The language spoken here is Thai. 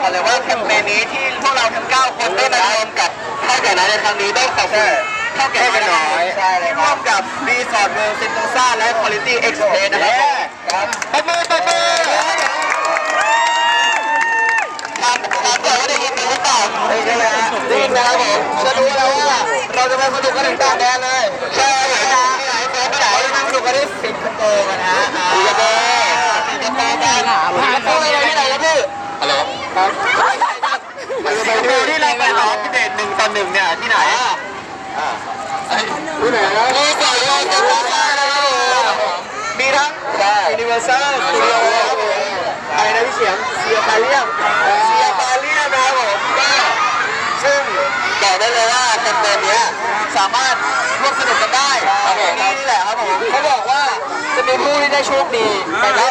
บอกเลยว่าแคมเปญนี้ที่พวกเราทั้ง9คนได้มารวมกับเท่าแก่นั้นในครั้งนี้ต้องขอบคุณเท่าแก่น้อยที่ร่วมกับรีสอร์ทเมืองซินตงซ่าและคุณลิตี้เอ็กซ์เพรสนะครับไปมือปมือทำเกิดว่าได้ยินหรือเปล่าได้ยินนะครับผมจะรู้แล้วว่าเราจะไปมาดูกันถึงต่างแดนเลยใช่ไหมครับเราจะมาไปกันที่สิงคไปไหนไปกันนะ คโปร์ที่เราพิเศษหนึ่งต่อหนึ่งเนี่ยที่ไหนที่ไหนนะรีสอร์ทเมืองเซนโตซ่าครับผมมีทั้งยูนิเวอร์แซลสตูดิโอครับผมอะไรนะพี่เฉียงเซียบาเลียมเซียบาเลียมนะครับผมก็ซึ่งบอกได้เลยว่าแคมเปญเนี้ยสามารถร่วมสนุกกันได้ครับผมนี่นี่แหละครับผมเขาบอกว่าจะมีผู้ที่ได้โชคดีไปรับ